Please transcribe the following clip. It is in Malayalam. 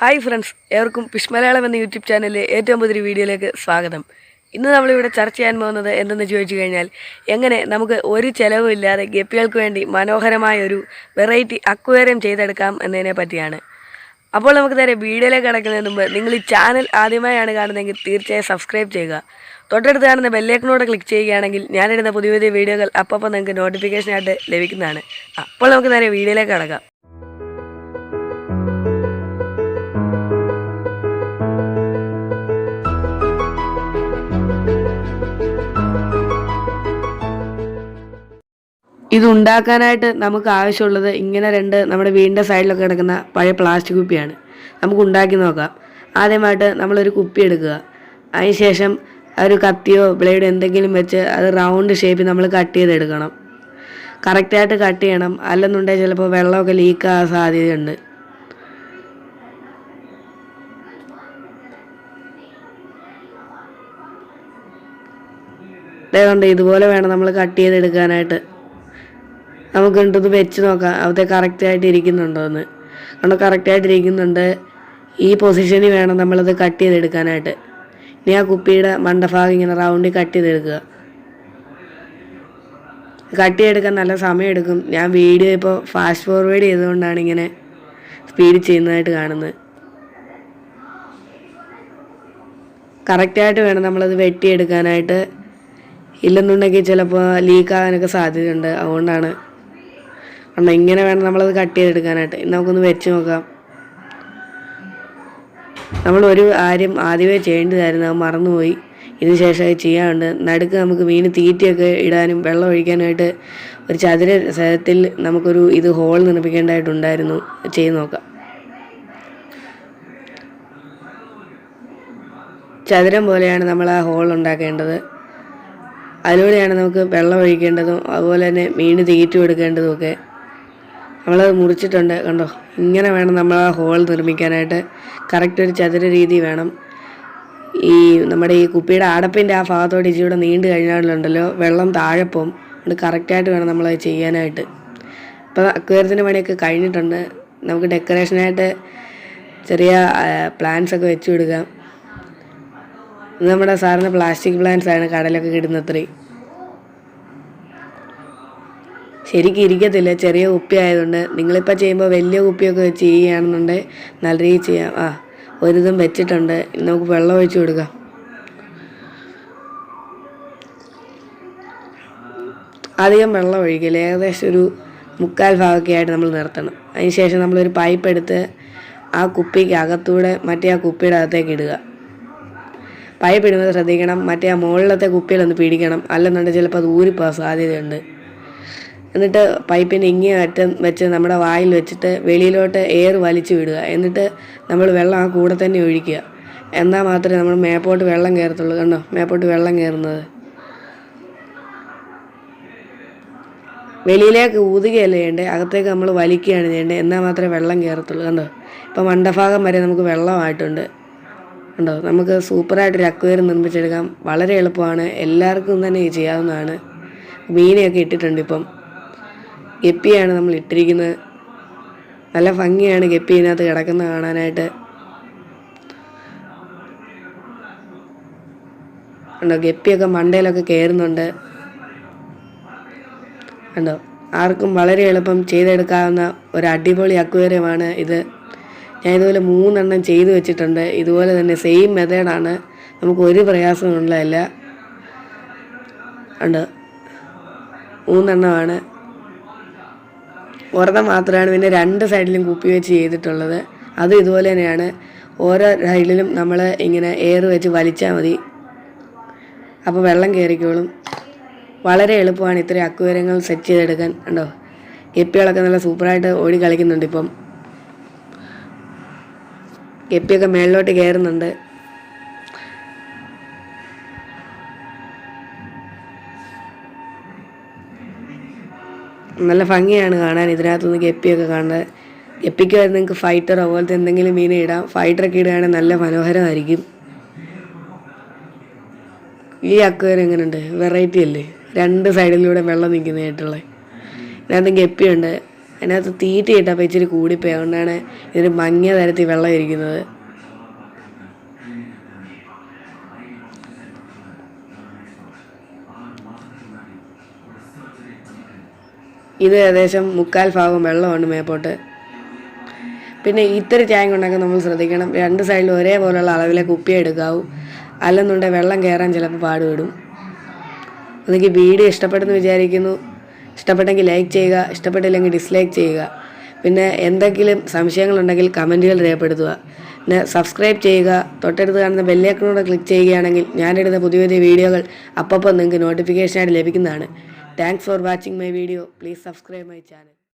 ഹായ് ഫ്രണ്ട്സ് ഏവർക്കും പിഷ് മലയാളം എന്ന യൂട്യൂബ് ചാനലിലെ ഏറ്റവും പുതിയ വീഡിയോയിലേക്ക് സ്വാഗതം. ഇന്ന് നമ്മളിവിടെ ചർച്ച ചെയ്യാൻ പോകുന്നത് എന്തെന്ന് ചോദിച്ചു കഴിഞ്ഞാൽ എങ്ങനെ നമുക്ക് ഒരു ചിലവുമില്ലാതെ ഗപ്പികൾക്ക് വേണ്ടി മനോഹരമായ ഒരു വെറൈറ്റി അക്വേറിയം ചെയ്തെടുക്കാം എന്നതിനെ പറ്റിയാണ്. അപ്പോൾ നമുക്ക് നേരെ വീഡിയോയിലേക്ക് കിടക്കുന്നതിന് മുമ്പ് നിങ്ങൾ ഈ ചാനൽ ആദ്യമായാണ് കാണുന്നതെങ്കിൽ തീർച്ചയായും സബ്സ്ക്രൈബ് ചെയ്യുക. തൊട്ടടുത്ത് കാണുന്ന ബെല്ലേക്കനോട് ക്ലിക്ക് ചെയ്യുകയാണെങ്കിൽ ഞാനിടുന്ന പുതിയ പുതിയ വീഡിയോകൾ അപ്പോൾ നിങ്ങൾക്ക് നോട്ടിഫിക്കേഷനായിട്ട് ലഭിക്കുന്നതാണ്. അപ്പോൾ നമുക്ക് നേരെ വീഡിയോയിലേക്ക് കിടക്കാം. ഇത് ഉണ്ടാക്കാനായിട്ട് നമുക്ക് ആവശ്യമുള്ളത് ഇങ്ങനെ രണ്ട് നമ്മുടെ വീടിന്റെ സൈഡിലൊക്കെ കിടക്കുന്ന പഴയ പ്ലാസ്റ്റിക് കുപ്പിയാണ്. നമുക്ക് ഉണ്ടാക്കി നോക്കാം. ആദ്യമായിട്ട് നമ്മളൊരു കുപ്പി എടുക്കുക. അതിനുശേഷം ഒരു കത്തിയോ ബ്ലേഡോ എന്തെങ്കിലും വെച്ച് അത് റൗണ്ട് ഷേപ്പിൽ നമ്മൾ കട്ട് ചെയ്തെടുക്കണം. കറക്റ്റായിട്ട് കട്ട് ചെയ്യണം. അല്ലെന്നുണ്ടെങ്കിൽ ചിലപ്പോൾ വെള്ളമൊക്കെ ലീക്കാകാൻ സാധ്യതയുണ്ട്. അതുകൊണ്ട് ഇതുപോലെ വേണം നമ്മൾ കട്ട് ചെയ്തെടുക്കാനായിട്ട്. നമുക്ക് ഇട്ടൊന്ന് വെച്ച് നോക്കാം. അവിടെ കറക്റ്റായിട്ട് ഇരിക്കുന്നുണ്ടോ എന്ന്. കാരണം കറക്റ്റായിട്ട് ഇരിക്കുന്നുണ്ട്. ഈ പൊസിഷനിൽ വേണം നമ്മളത് കട്ട് ചെയ്തെടുക്കാനായിട്ട്. ഇനി ആ കുപ്പിയുടെ മണ്ടഭാഗം ഇങ്ങനെ റൗണ്ടിൽ കട്ട് ചെയ്തെടുക്കുക. കട്ട് ചെയ്തെടുക്കാൻ നല്ല സമയമെടുക്കും ഞാൻ വീഡിയോ ഇപ്പോൾ ഫാസ്റ്റ് ഫോർവേഡ് ചെയ്തുകൊണ്ടാണ് ഇങ്ങനെ സ്പീഡ് ചെയ്യുന്നതായിട്ട് കാണുന്നത്. കറക്റ്റായിട്ട് വേണം നമ്മളത് വെട്ടിയെടുക്കാനായിട്ട്. ഇല്ലെന്നുണ്ടെങ്കിൽ ചിലപ്പോൾ ലീക്കാകാനൊക്കെ സാധ്യതയുണ്ട്. അതുകൊണ്ടാണ് കാരണം ഇങ്ങനെ വേണം നമ്മളത് കട്ട് ചെയ്തെടുക്കാനായിട്ട്. നമുക്കൊന്ന് വെച്ച് നോക്കാം. നമ്മൾ ഒരു കാര്യം ആദ്യമേ ചെയ്യേണ്ടതായിരുന്നു. അത് മറന്നുപോയി. ഇതിന് ശേഷം അത് ചെയ്യാറുണ്ട് നടുക്ക് നമുക്ക് മീൻ തീറ്റയൊക്കെ ഇടാനും വെള്ളം ഒഴിക്കാനായിട്ട് ഒരു ചതുര സ്ഥലത്തിൽ നമുക്കൊരു ഇത് ഹോൾ നിർമ്മിക്കേണ്ടതായിട്ടുണ്ടായിരുന്നു. ചെയ്ത് നോക്കാം. ചതുരം പോലെയാണ് നമ്മൾ ആ ഹോൾ ഉണ്ടാക്കേണ്ടത്. അതിലൂടെയാണ് നമുക്ക് വെള്ളം ഒഴിക്കേണ്ടതും അതുപോലെ തന്നെ മീൻ തീറ്റ കൊടുക്കേണ്ടതും ഒക്കെ. നമ്മളത് മുറിച്ചിട്ടുണ്ട് കണ്ടോ? ഇങ്ങനെ വേണം നമ്മൾ ആ ഹോൾ നിർമ്മിക്കാനായിട്ട്. കറക്റ്റ് ഒരു ചതുര രീതി വേണം. ഈ നമ്മുടെ ഈ കുപ്പിയുടെ അടപ്പിന്റെ ആ ഭാഗത്തോട്ട് ഇച്ചിരി നീണ്ടു കഴിഞ്ഞാലുണ്ടല്ലോ വെള്ളം താഴെ അത് കറക്റ്റായിട്ട് വേണം നമ്മളത് ചെയ്യാനായിട്ട്. ഇപ്പം അക്വേറിയത്തിന്റെ പണിയൊക്കെ കഴിഞ്ഞിട്ടുണ്ട്. നമുക്ക് ഡെക്കറേഷനായിട്ട് ചെറിയ പ്ലാന്റ്സ് ഒക്കെ വെച്ച് കൊടുക്കാം. നമ്മുടെ സാറിന് പ്ലാസ്റ്റിക് പ്ലാന്റ്സ് ആണ് കടലൊക്കെ കിടുന്നത്രയും ശരിക്കും ഇരിക്കത്തില്ല. ചെറിയ കുപ്പി ആയതുകൊണ്ട് നിങ്ങളിപ്പോൾ ചെയ്യുമ്പോൾ വലിയ കുപ്പിയൊക്കെ വെച്ച് ചെയ്യുകയാണെന്നുണ്ടെങ്കിൽ നല്ല രീതിയിൽ ചെയ്യാം. ആ ഒരിതും വെച്ചിട്ടുണ്ട്. നമുക്ക് വെള്ളം ഒഴിച്ച് കൊടുക്കാം. അധികം വെള്ളം ഒഴിക്കില്ല? ഏകദേശം ഒരു മുക്കാൽ ഭാഗമൊക്കെ ആയിട്ട് നമ്മൾ നിർത്തണം. അതിന് ശേഷം നമ്മളൊരു പൈപ്പ് എടുത്ത് ആ കുപ്പിക്ക് അകത്തൂടെ മറ്റേ ആ കുപ്പിയുടെ അകത്തേക്ക് ഇടുക. പൈപ്പ് ഇടുമ്പോൾ ശ്രദ്ധിക്കണം. മറ്റേ ആ മുകളിലത്തെ കുപ്പിയിലൊന്ന് പിടിക്കണം. അല്ലെന്നുണ്ടെങ്കിൽ ചിലപ്പോൾ അത് ഊരിപ്പോകാൻ സാധ്യതയുണ്ട്. എന്നിട്ട് പൈപ്പിന്റെ ഇങ്ങേ അറ്റം വെച്ച് നമ്മുടെ വായിൽ വെച്ചിട്ട് വെളിയിലോട്ട് എയർ വലിച്ചു വിടുക. എന്നിട്ട് നമ്മൾ വെള്ളം ആ കൂടെ തന്നെ ഒഴിക്കുക. എന്നാൽ മാത്രമേ നമ്മൾ മേപ്പോട്ട് വെള്ളം കയറത്തുള്ളൂ. കണ്ടോ? മേപ്പോട്ട് വെള്ളം കയറുന്നത്. വെളിയിലേക്ക് ഊതുകയല്ല ചെയ്യേണ്ടത് അകത്തേക്ക് നമ്മൾ വലിക്കുകയാണ് ചെയ്യേണ്ടത് എന്നാൽ മാത്രമേ വെള്ളം കയറത്തുള്ളൂ. കണ്ടോ? ഇപ്പം മണ്ടഭാഗം വരെ നമുക്ക് വെള്ളമായിട്ടുണ്ട്. കണ്ടോ? നമുക്ക് സൂപ്പറായിട്ടൊരു അക്വേറിയം നിർമ്മിച്ചെടുക്കാം. വളരെ എളുപ്പമാണ്. എല്ലാവർക്കും തന്നെ ചെയ്യാവുന്നതാണ്. മീനെയൊക്കെ ഇട്ടിട്ടുണ്ട് ഇപ്പം. ഗപ്പിയാണ് നമ്മൾ ഇട്ടിരിക്കുന്നത്. നല്ല ഭംഗിയാണ് ഗപ്പി ഇതിനകത്ത് കിടക്കുന്നത് കാണാനായിട്ട്. കണ്ടോ ഗപ്പിയൊക്കെ മണ്ടയിലൊക്കെ കയറുന്നുണ്ട്. കണ്ടോ ആർക്കും വളരെ എളുപ്പം ചെയ്തെടുക്കാവുന്ന ഒരു അടിപൊളി അക്വേറിയമാണ് ഇത്. ഞാൻ ഇതുപോലെ മൂന്നെണ്ണം ചെയ്തു വെച്ചിട്ടുണ്ട്. ഇതുപോലെ തന്നെ സെയിം മെത്തേഡാണ് നമുക്ക് ഒരു പ്രയാസമുള്ളതല്ല ഉണ്ട് മൂന്നെണ്ണമാണ്. ഒരെണ്ണം മാത്രമാണ് പിന്നെ രണ്ട് സൈഡിലും കുപ്പി വെച്ച് ചെയ്തിട്ടുള്ളത്. അത് ഇതുപോലെ തന്നെയാണ്. ഓരോ സൈഡിലും നമ്മൾ ഇങ്ങനെ എയർ വെച്ച് വലിച്ചാൽ മതി. അപ്പോൾ വെള്ളം കയറിക്കോളും വളരെ എളുപ്പമാണ് ഇത്രയും അക്വേരങ്ങൾ സെറ്റ് ചെയ്തെടുക്കാൻ. ഉണ്ടോ ഗപ്പികളൊക്കെ നല്ല സൂപ്പറായിട്ട് ഓടി കളിക്കുന്നുണ്ട് ഇപ്പം. ഗപ്പിയൊക്കെ മേളിലോട്ട് കയറുന്നുണ്ട് നല്ല ഭംഗിയാണ് കാണാൻ. ഇതിനകത്തുനിന്ന് ഗപ്പിയൊക്കെ കാണുന്നത് ഗപ്പിക്ക് വരുന്ന നിങ്ങൾക്ക് ഫൈറ്റർ അതുപോലത്തെ എന്തെങ്കിലും മീനെ ഇടാം. ഫൈറ്ററൊക്കെ ഇടുകയാണെങ്കിൽ നല്ല മനോഹരമായിരിക്കും. ഈ അക്വേറിയം എങ്ങനെയുണ്ട് വെറൈറ്റി അല്ലേ? രണ്ട് സൈഡിലൂടെ വെള്ളം നിൽക്കുന്നതായിട്ടുള്ളത്. ഇതിനകത്ത് ഗപ്പിയുണ്ട്. അതിനകത്ത് തീറ്റ ഇട്ടപ്പോൾ ഇച്ചിരി കൂടിപ്പോയി. അതുകൊണ്ടാണ് ഇതിന് മങ്ങിയ തരത്തിൽ വെള്ളം ഇരിക്കുന്നത്. ഇത് ഏകദേശം മുക്കാൽ ഭാഗം വെള്ളമാണ് മേപ്പോട്ട്. പിന്നെ ഇത്തിരി ടാങ്ക് ഉണ്ടാക്കാൻ നമ്മൾ ശ്രദ്ധിക്കണം. രണ്ട് സൈഡിലും ഒരേപോലെയുള്ള അളവിലെ കുപ്പി എടുക്കാവൂ. അല്ലെന്നുണ്ടെങ്കിൽ വെള്ളം കയറാൻ ചിലപ്പോൾ പാടുപെടും. എനിക്ക് വീഡിയോ ഇഷ്ടപ്പെട്ടെന്ന് വിചാരിക്കുന്നു. ഇഷ്ടപ്പെട്ടെങ്കിൽ ലൈക്ക് ചെയ്യുക. ഇഷ്ടപ്പെട്ടില്ലെങ്കിൽ ഡിസ്ലൈക്ക് ചെയ്യുക. പിന്നെ എന്തെങ്കിലും സംശയങ്ങളുണ്ടെങ്കിൽ കമന്റുകൾ രേഖപ്പെടുത്തുക. പിന്നെ സബ്സ്ക്രൈബ് ചെയ്യുക. തൊട്ടടുത്ത് കാണുന്ന ബെല്ലേക്കനോട് ക്ലിക്ക് ചെയ്യുകയാണെങ്കിൽ ഞാനിടുന്ന പുതിയ പുതിയ വീഡിയോകൾ അപ്പോൾ നിങ്ങൾക്ക് നോട്ടിഫിക്കേഷനായിട്ട് ലഭിക്കുന്നതാണ്. Thanks for watching my video. Please subscribe my channel.